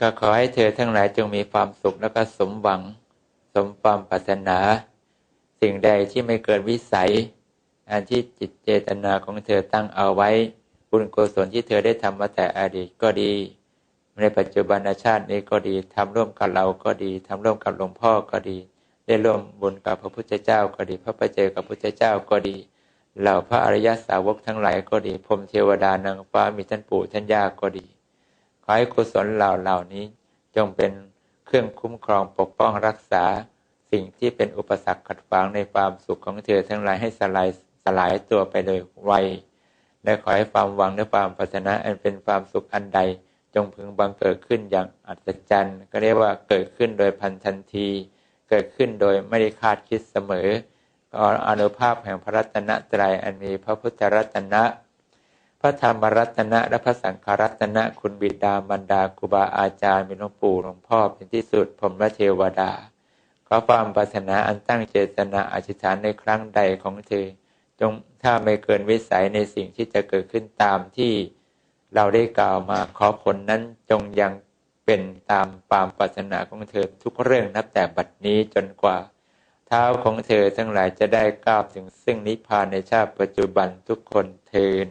ก็ขอให้เธอทั้งหลายจงมีความสุขแล้วก็สมหวัง สมความปรารถนา สิ่งใดที่ไม่เกินวิสัย อันที่จิตเจตนาของเธอตั้งเอาไว้ บุญกุศลที่เธอได้ทำมาแต่อดีตก็ดี ในปัจจุบันชาตินี้ก็ดีทำร่วมกับเราก็ดีทำร่วมกับหลวงพ่อก็ดี ได้ร่วมบุญกับพระพุทธเจ้าก็ดี พระประเจกับพระพุทธเจ้าก็ดีเหล่าพระอริยสาวกทั้งหลายก็ดีพรมเทวดานางฟ้ามีท่านปู่ท่านย่าก็ดี ขอให้กุศลเหล่าเหล่านี้ จงเป็นเครื่องคุ้มครองปกป้องรักษา สิ่งที่เป็นอุปสรรคขัดขวางในความสุขของเธอทั้งหลายให้สลายสลายตัวไปโดยไวและขอให้ความหวังและความปรารถนาอันเป็นความสุขอันใด จงพึงบังเกิดขึ้นอย่างอัศจรรย์ ก็เรียกว่าเกิดขึ้นโดยพันทันที เกิดขึ้นโดยไม่ได้คาดคิดเสมออนุภาพแห่งพระรัตนตรัยอันมีพระพุทธรัตนะ ระธรรมรัตนะและพระสังฆรัตนะคุณบิดาบรรดาครูบาอาจารย์มีหลวงปู่หลวงพ่อเป็นที่สุดพรมเทวดา ขอความปรารถนาอันตั้งเจตนาอธิษฐานในครั้งใดของเธอ จงถ้าไม่เกินวิสัยในสิ่งที่จะเกิดขึ้นตามที่เราได้กล่าวมาขอผลนั้นจงยังเป็นตามความปรารถนาของเธอทุกเรื่องนับแต่บัดนี้จนกว่า เท้าของเธอทั้งหลายจะได้ก้าวถึงซึ่งนิพพานในชาติปัจจุบันทุกคนเทิน